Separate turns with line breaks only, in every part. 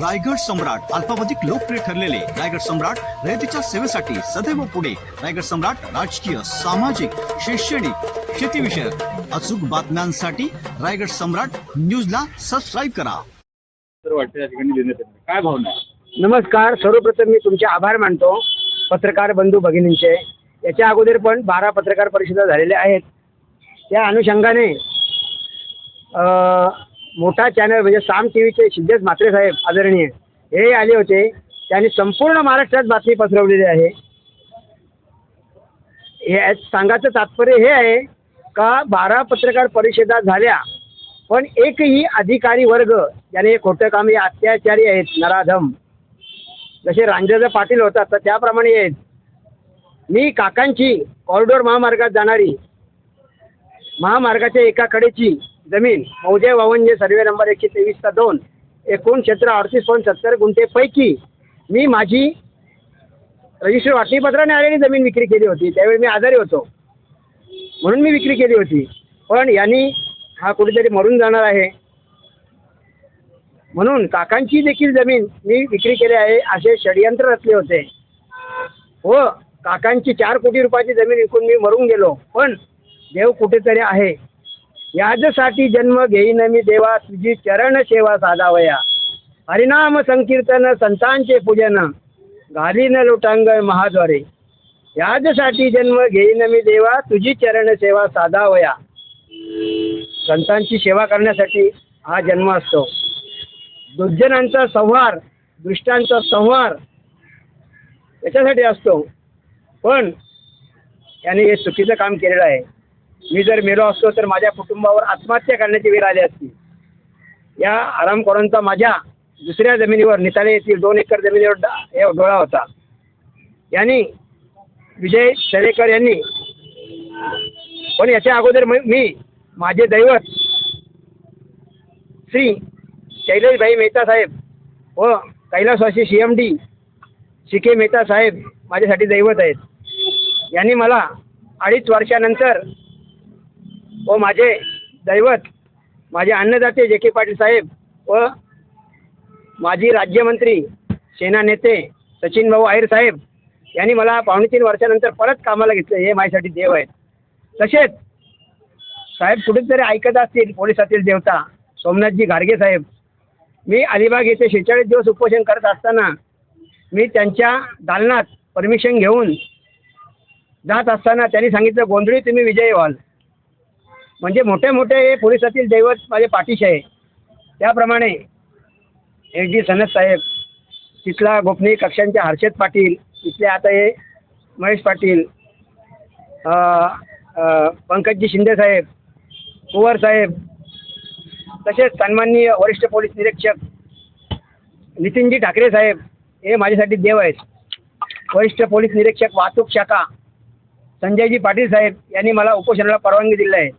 रायगड सम्राट अल्पावधिक लोकप्रिय ठरलेले रायगड सम्राट रयतेच्या सेवेसाठी सदैव पुढे. रायगड सम्राट राजकीय सामाजिक शैक्षणिक शेतीविषयक अचूक बातम्यांसाठी रायगड सम्राट न्यूजला सबस्क्राईब करा.
तर वाटतं या ठिकाणी देण्यात येणार काय भावना
नमस्कार सर्वप्रथम मी तुमचे आभार मानतो पत्रकार बंधू भगिनींचे. याच्या अगोदर पण बारा पत्रकार परिषदा झालेल्या आहेत. त्या अनुषंगाने अ, मोठा चॅनल म्हणजे साम टी व्हीचे सिद्धेश म्हात्रे साहेब आदरणीय हे आले होते. त्यांनी संपूर्ण महाराष्ट्रात बातमी पसरवलेली आहे. हे सांगायचं तात्पर्य हे आहे का बारा पत्रकार परिषदा झाल्या पण एकही अधिकारी वर्ग ज्याने हे खोटं काम हे अत्याचारी आहेत नराधम. जसे रांजोजा पाटील होतात तर त्याप्रमाणे आहेत. मी काकांची कॉरिडोर महामार्गात जाणारी. महामार्गाच्या एका कडेची जमीन. मौजे वावंजे सर्वे नंबर एकशे तेवीसचा दोन. एकूण क्षेत्र अडतीस पॉईंट सत्तर गुंठेपैकी मी माझी रजिस्टर वाटणीपत्राने आलेली जमीन विक्री केली होती. त्यावेळी मी आजारी होतो. म्हणून मी विक्री केली होती. पण यांनी हा कुठेतरी मरून जाणार आहे. म्हणून काकांची देखील जमीन मी विक्री केली आहे असे षडयंत्र रचले होते. हो काकांची चार कोटी रुपयाची जमीन विकून मी मरून गेलो. पण देव कुठेतरी आहे. याजसाठी जन्म घेईन मी देवा तुझी चरण सेवा साधावया. हरिनाम संकीर्तन संतांचे पूजन घालीन लोटांग महाद्वारे. याजसाठी जन्म घेईन मी देवा तुझी चरण सेवा साधावया. संतांची सेवा करण्यासाठी हा जन्म असतो. दुर्जनांचा संहार दुष्टांचा संहार याच्यासाठी असतो. पण याने हे चुकीचं काम केलेलं आहे. मी जर मेलो असतो तर माझ्या कुटुंबावर आत्महत्या करण्याची वेळ आली असती. या आरामखोरांचा माझ्या दुसऱ्या जमिनीवर निताळे येथील दोन एकर जमिनीवर डा- डोळा होता. यांनी विजय सरेकर यांनी पण याच्या अगोदर मी मी माझे दैवत श्री शैलेशभाई मेहता साहेब व कैलासवासी C M D C K Mehta साहेब माझ्यासाठी दैवत आहेत. यांनी मला अडीच वर्षानंतर व माझे दैवत माझे अन्नदाते जे के पाटील साहेब व माजी राज्यमंत्री सेना नेते सचिन भाऊ आहेर साहेब यांनी मला पावणे तीन वर्षानंतर परत कामाला घेतलं हे माझ्यासाठी देव आहेत. तसेच साहेब कुठेतरी ऐकत असतील पोलिसातील देवता सोमनाथजी घारगे साहेब मी अलिबाग येथे शेहेचाळीस दिवस उपोषण करत असताना मी त्यांच्या दालनात परमिशन घेऊन जात असताना त्यांनी सांगितलं गोंधळी तुम्ही विजयी व्हाल. म्हणजे मोठे मोठे पोलिसातील दैवत माझे पाठीशी आहे. त्याप्रमाणे एस डी सनद साहेब तिथला गोपनीय कक्षांचे हर्षद पाटील तिथले आता हे महेश पाटील पंकजी पंकजजी शिंदे साहेब कुंवर साहेब तसेच सन्माननीय वरिष्ठ पोलीस निरीक्षक नितीनजी ठाकरे साहेब हे माझ्यासाठी देव आहेत. वरिष्ठ पोलीस निरीक्षक वाहतूक शाखा संजयजी पाटील साहेब यांनी मला उपोषणाला परवानगी दिली आहे.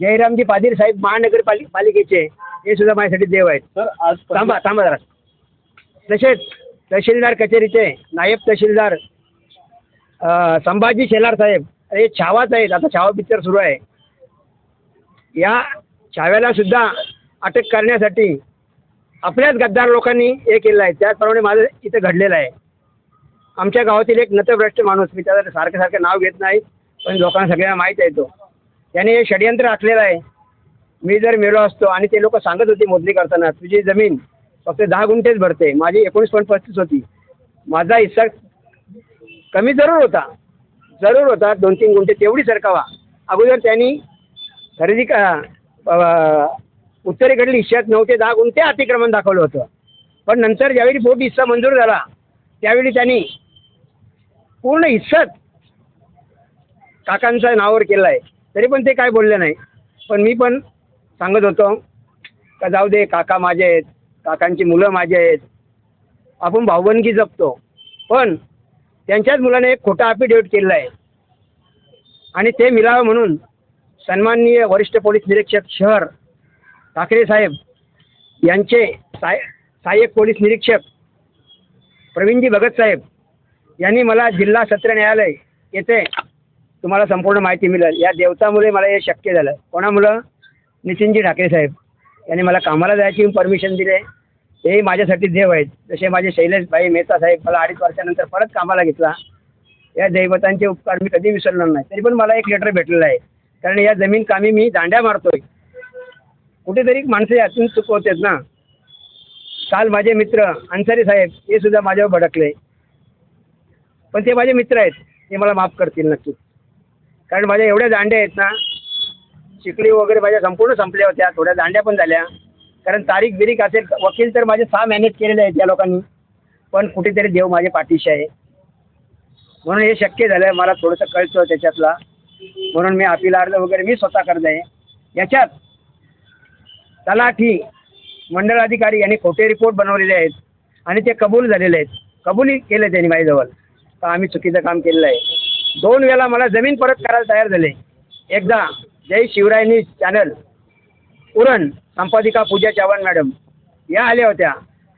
जयरामजी पाटील साहेब महानगरपालि पालिकेचे हे सुद्धा माझ्यासाठी देव आहेत.
सर आज
थांबा थांबा जरा. तसेच तहसीलदार कचेरीचे नायब तहसीलदार अ, संभाजी शेलार साहेब हे छावाच आहेत. आता छावा पिक्चर सुरू आहे. या छाव्याला सुद्धा अटक करण्यासाठी आपल्याच गद्दार लोकांनी हे केलं आहे. त्याचप्रमाणे माझं इथं घडलेलं आहे. आमच्या गावातील एक नतभ्रष्ट माणूस मी त्याचं सारखं सारखं नाव घेत नाही पण लोकांना सगळ्यांना माहीत आहे तो. त्याने हे षडयंत्र आखलेलं आहे. मी जर मेलो असतो आणि ते लोक सांगत होते मोजणी करताना तुझी जमीन फक्त दहा गुंठेच भरते. माझी एकोणीस पॉईंट पस्तीस होती. माझा हिस्सा कमी जरूर होता. जरूर होता. दोन तीन गुंठे तेवढी सरकावा. अगोदर त्यांनी खरेदी का उत्तरेकडील हिश्श्यात नऊ ते दहा गुंठे अतिक्रमण दाखवलं होतं. पण नंतर ज्यावेळी पोट हिस्सा मंजूर झाला त्यावेळी त्यांनी पूर्ण हिस्साच काकांच्या नावावर केलं आहे तरी पण ते काय बोलले नाही. पण मी पण सांगत होतो का जाऊ दे काका माझे आहेत काकांची मुलं माझी आहेत. आपण भाऊबंदकी जपतो. पण त्यांच्याच मुलाने एक खोटा अफिडेविट केलेला आहे. आणि ते मिळावं म्हणून सन्माननीय वरिष्ठ पोलीस निरीक्षक शहर ठाकरे साहेब यांचे साय सहाय्यक पोलीस निरीक्षक प्रवीणजी भगत साहेब यांनी मला जिल्हा सत्र न्यायालय येथे तुम्हाला संपूर्ण माहिती मिळेल. या देवतामुळे मला हे शक्य झालं. कोणामुळं? नितीनजी ठाकरे साहेब. यांनी मला कामाला जायची परमिशन दिले. हे माझ्यासाठी देव आहेत. जसे माझे शैलेशभाई मेहता साहेब मला अडीच वर्षानंतर परत कामाला घेतला. या दैवतांचे उपकार मी कधी विसरणार नाही. तरी पण मला एक लेटर भेटलेलं आहे. कारण या जमीन कामी मी दांड्या मारतोय. कुठेतरी माणसं यातून चुकवतात ना. काल माझे मित्र अन्सारी साहेब हे सुद्धा माझ्यावर भडकले. पण ते माझे मित्र आहेत. ते मला माफ करतील नक्की कारण माझ्या एवढ्या दांड्या आहेत ना चिखली वगैरे माझ्या संपूर्ण संपल्या होत्या थोड्या दांड्या पण झाल्या. कारण तारीख बिरीक असेल वकील तर माझे सहा मॅनेज केलेले आहेत या लोकांनी पण कुठेतरी देव माझ्या पाठीशी आहे. म्हणून हे शक्य झालं मला थोडंसं कळतं त्याच्यातला. म्हणून मी अपील अर्ज वगैरे मी स्वतः करत आहे. याच्यात तलाठी मंडळाधिकारी यांनी खोटे रिपोर्ट बनवलेले आहेत आणि ते कबूल झालेले आहेत. कबूलही केले त्यांनी माझ्याजवळ. का आम्ही चुकीचं काम केलेलं आहे? दोन वेळा मला जमीन परत करायला तयार झाले. एकदा जय शिवराय न्यूज चॅनल उरण संपादिका पूजा चव्हाण मॅडम या आल्या होत्या.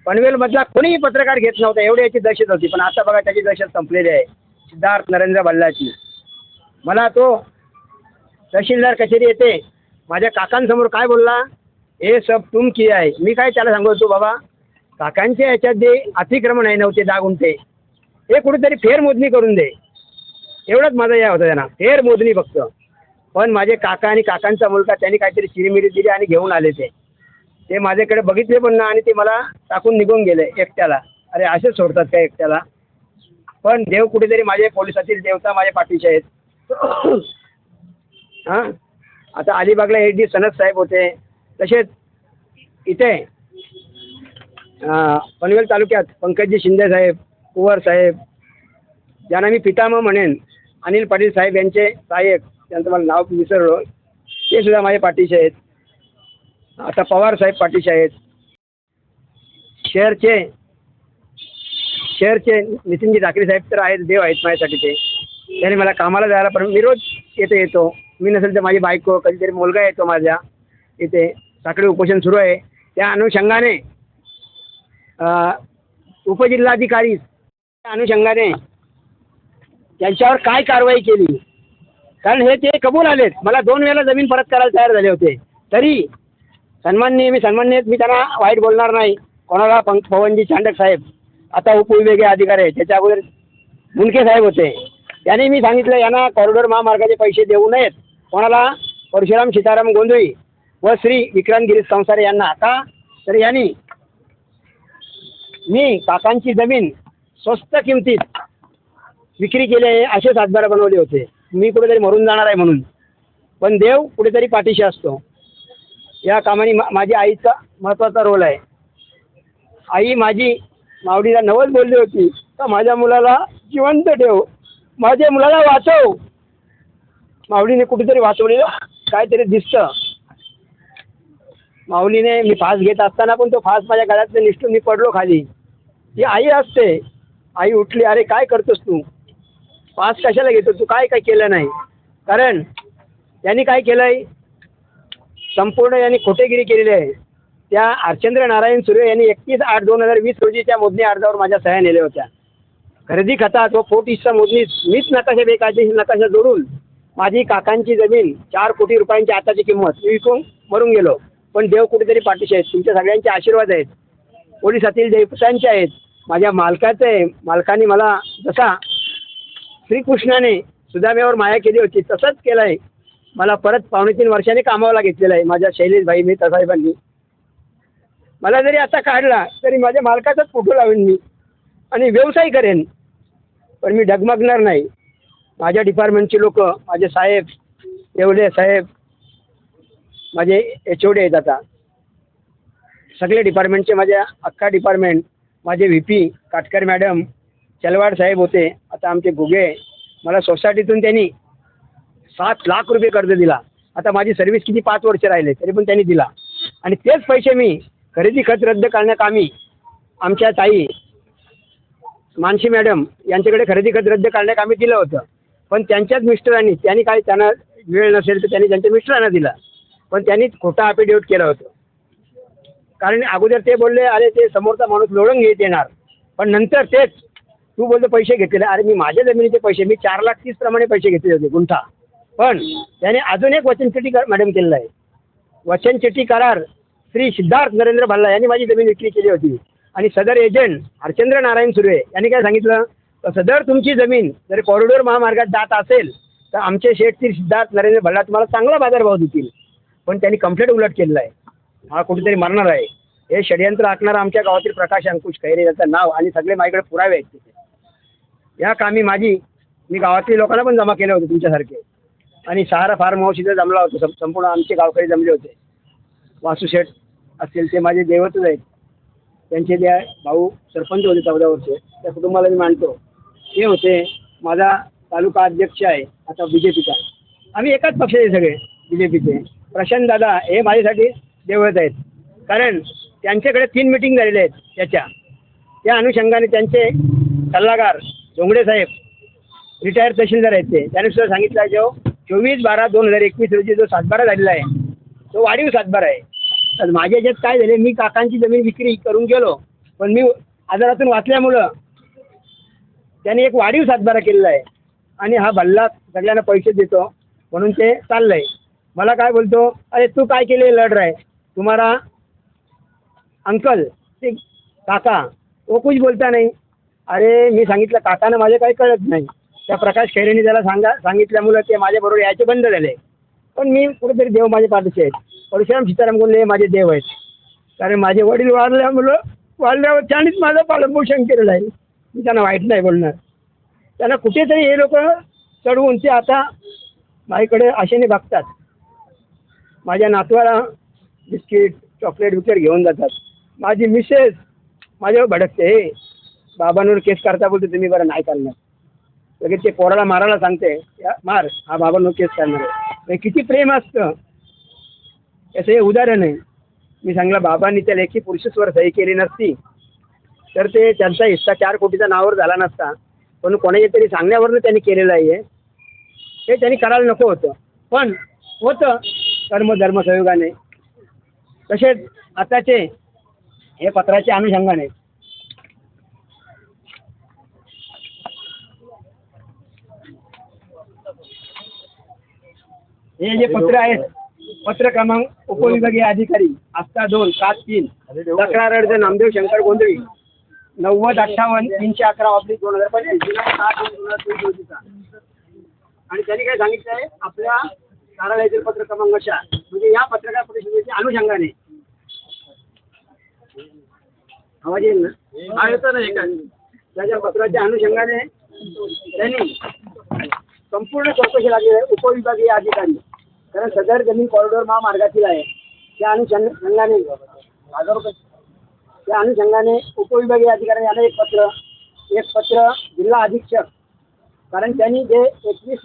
पनवेलमधला कोणीही पत्रकार घेत नव्हता एवढी याची दहशत होती. पण आता बघा त्याची दहशत संपलेली आहे. सिद्धार्थ नरेंद्र बल्लाची मला तो तहसीलदार कचेरी येते. माझ्या काकांसमोर काय बोलला? हे सब तुम की आहे. मी काय त्याला सांगू होतो बाबा काकांच्या याच्यात जे अतिक्रमण आहे नव्हते दहा गुंठे हे कुठेतरी फेरमोजणी करून दे. एवढंच माझा या होता त्यांना. फेर मोजणी फक्त. पण माझे काका आणि काकांचा मुलगा त्यांनी काहीतरी चिरीमिरी दिली आणि घेऊन आले ते. ते माझ्याकडे बघितले पण ना आणि ते मला टाकून निघून गेले एकट्याला. अरे असेच सोडतात का एकट्याला? पण देव कुठेतरी माझे पोलिसातील देवता माझ्या पाठीचे आहेत. हां? आता अलिबागला एच डी सनद साहेब होते. तसेच इथे पनवेल तालुक्यात पंकजी शिंदे साहेब कुवर साहेब ज्यांना मी पितामह म्हणेन अनिल पाटील साहेब यांचे सहाय्यक त्यांचं मला नाव विसरलो ते सुद्धा माझ्या पाठीशी आहेत. आता पवार साहेब पाठीशी आहेत. शहरचे शहरचे नितीनजी ठाकरे साहेब तर आहेत देव आहेत माझ्यासाठी ते. त्यांनी मला कामाला जायला पण मी रोज येतो येतो. मी नसेल तर माझी बायको कधीतरी मुलगा येतो माझ्या इथे. साखळी उपोषण सुरू आहे. त्या अनुषंगाने उपजिल्हाधिकारी त्या अनुषंगाने त्यांच्यावर काय कारवाई केली? कारण हे ते कबूल आलेत. मला दोन वेळेला जमीन परत करायला तयार झाले होते. तरी सन्माननीय मी सन्माननीय मी त्यांना वाईट बोलणार नाही. कोणाला पंक पवनजी चांडक साहेब आता उपविभागीय अधिकारी आहेत. त्याच्या अगोदर मुंडके साहेब होते. त्यांनी मी सांगितलं यांना कॉरिडॉर महामार्गाचे पैसे देऊ नयेत. कोणाला? परशुराम सीताराम गोंधळी व श्री विक्रांत गिरीश संसारे यांना. का तर यांनी मी काकांची जमीन स्वस्त किमतीत विक्री केली आहे असे बनवले होते. मी कुठेतरी मरून जाणार आहे म्हणून. पण देव कुठेतरी पाठीशी असतो. या कामाने मा माझी आईचा महत्त्वाचा रोल आहे. आई माझी मावडीला नवस बोलली होती का माझ्या मुलाला जिवंत ठेव. माझ्या मुलाला वाचव. माऊलीने कुठेतरी वाचवलेलं काहीतरी दिसतं. माऊलीने मी फास घेत असताना पण तो फास माझ्या गळ्यातनं निष्ठून मी पडलो खाली. ही आई असते. आई उठली अरे काय करतोस तू? पास कशाला घेतो? तू काय काय केलं नाही? कारण यांनी काय केलं आहे संपूर्ण यांनी खोटेगिरी केलेली आहे. त्या अर्चंद्र नारायण सूर्य यांनी एकतीस आठ दोन हजार वीस रोजी त्या मोजणी अर्जावर माझ्या सह्या नेल्या होत्या. खरेदी खतात व फोट हिस्सा मोजणीत मीच नकाशा बेकायदेशीर नकाशा जोडून माझी काकांची जमीन चार कोटी रुपयांची आताची किंमत मी विकून मरून गेलो. पण देव कुठेतरी पाठीशी आहेत. तुमच्या सगळ्यांचे आशीर्वाद आहेत. पोलिसातील देवतांचे आहेत. माझ्या मालकाचे आहे मालकाने मला जसा श्रीकृष्णाने सुदाम्यावर माया केली होती तसंच केलं आहे मला परत पावणे तीन वर्षांनी कामावला घेतलेलं आहे. माझ्या शैलेशभाई मेहता तसाहेबांनी मला जरी आता काढला तरी माझ्या मालकाचाच फोटो लावेन मी. आणि व्यवसाय करेन. पण मी डगमगणार नाही. माझ्या डिपार्टमेंटचे लोक माझे साहेब एवढे साहेब माझे एच ओ डी आहेत आता. सगळे डिपार्टमेंटचे माझ्या अख्खा डिपार्टमेंट माझे V P Katkar madam Chalwad साहेब होते. आता आमचे गुगे मला सोसायटीतून त्यांनी सात लाख रुपये कर्ज दिला. आता माझी सर्व्हिस किती पाच वर्ष राहिले तरी पण त्यांनी दिला. आणि तेच पैसे मी खरेदी खत रद्द करण्याकामी आमच्या ताई मानसी मॅडम यांच्याकडे खरेदी खत रद्द करण्याकामी दिलं होतं. पण त्यांच्याच मिस्टरांनी त्यांनी काय त्यांना वेळ नसेल तर त्यांनी त्यांच्या मिस्टरांना दिला. पण त्यांनी खोटा अफिडेविट केलं होतं. कारण अगोदर ते बोलले अरे ते समोरचा माणूस लोळून घेत येणार. पण नंतर तेच तू बोलतो पैसे घेतलेले. अरे मी माझ्या जमिनीचे पैसे मी चार लाख तीस प्रमाणे पैसे घेतले होते गुंठा. पण त्याने अजून एक वचनचिठी कर मॅडम केलेलं आहे. वचनचिठी करार श्री सिद्धार्थ नरेंद्र भल्ला यांनी माझी जमीन विक्री केली होती. आणि सदर एजंट हरचंद्र नारायण सुर्वे यांनी काय सांगितलं? तर सदर तुमची जमीन जर कॉरिडोर महामार्गात जात असेल तर आमचे शेठ श्री सिद्धार्थ नरेंद्र भल्ला तुम्हाला चांगला बाजारभाव देतील. पण त्यांनी कंप्लेंट उलट केलेला आहे. हा कुठेतरी मरणार आहे. हे षडयंत्र आखणारा आमच्या गावातील प्रकाश अंकुश खैरे याचं नाव आणि सगळे माझ्याकडे पुरावे आहेत. तिथे या कामी माझी मी गावातील लोकांना पण जमा केले होते तुमच्यासारखे. आणि सहारा फार्म हाऊस इथे जमला होता. सं- संपूर्ण आमचे गावकरी जमले होते. वासू शेठ असतील ते माझे देवतच आहेत. त्यांचे जे भाऊ सरपंच होते चौदा त्या कुटुंबाला मी मानतो. ते होते माझा तालुका अध्यक्ष आहे आता बी जे पीचा आम्ही एकाच पक्षाचे सगळे बी जे पीचे प्रशांत दादा हे माझ्यासाठी देवत आहेत. कारण त्यांच्याकडे तीन मिटिंग झालेल्या आहेत त्याच्या. त्या अनुषंगाने त्यांचे सल्लागार डोंगडे साहेब रिटायर तहसीलदार आहेत ते. त्याने सुद्धा सांगितलं जो चोवीस बारा दोन हजार एकवीस रोजी जो सातबारा झालेला आहे तो वाढीव सातबारा आहे. तर माझ्या याच्यात काय झाले मी काकांची जमीन विक्री करून गेलो पण मी आजारातून वाचल्यामुळं त्याने एक वाढीव सातबारा केलेला आहे. आणि हा भल्ला सगळ्यांना पैसे देतो म्हणून ते चाललंय. मला काय बोलतो अरे तू काय केले लढ राय. तुम्हाला अंकल ते काका वो कुछ बोलता नाही. अरे मी सांगितलं काकांना माझे काही कळत नाही. त्या प्रकाश खैरेने त्याला सांगा सांगितल्यामुळं ते माझ्याबरोबर यायचे बंद झाले. पण मी कुठेतरी देव माझ्या पाठीचे आहेत परशुराम सीताराम गोल्हे हे माझे देव आहेत. कारण माझे वडील वाढल्यामुळं वाढल्यावर त्यानेच माझं पालनपोषण केलेलं आहे. मी त्यांना वाईट नाही बोलणार. त्यांना कुठेतरी हे लोक चढवून ते आता माझ्याकडे आशेने बघतात. माझ्या नातवाला बिस्किट चॉकलेट बिकलेट घेऊन जातात. माझी मिसेस माझ्यावर भडकते. हे बाबांवर केस करता बोलते तुम्ही बरं नाही करणार लगेच ते पोराला मारायला सांगते "या, मार हा बाबांवर केस करणार आहे. किती प्रेम असतं. याचं हे उदाहरण आहे. मी सांगलं बाबांनी त्या लेखी पुरुषस्वर सही केली नसती. तर ते त्यांचा हिस्सा चार कोटीचा नावावर झाला नसता. पण कोणाच्या तरी सांगण्यावरनं त्यांनी केलेलं आहे. हे. त्यांनी करायला नको होतं. पण होतं कर्म धर्म संयोगाने. तसेच आताचे हे पत्राच्या अनुषंगाने हे जे पत्र आहेत पत्र क्रमांक उपविभागीय अधिकारी आस्था दोन सात तीन तक्रार अर्ज नामदेव शंकर गोंधळी नव्वद अठ्ठावन्न तीनशे अकरा ऑब्लिक दोन हजार पंचवीस सहा दोन दोन हजार तेवीस रोजीचा आणि त्यांनी काय सांगितलं आहे आपल्या कार्यालयातील पत्र क्रमांक चार म्हणजे या पत्रकार परिषदेच्या अनुषंगाने. आवाज येईल ना? हा येतो ना एका त्याच्या पत्राच्या अनुषंगाने त्यांनी संपूर्ण चौकशी लागली आहे उपविभागीय अधिकारी. कारण सदर जमीन कॉरिडॉर महामार्गातील आहे. त्या अनुषंगाने हजार रुपये त्या अनुषंगाने उपविभागीय अधिकारी याला एक पत्र. एक पत्र जिल्हा अधीक्षक. कारण त्यांनी जे एकवीस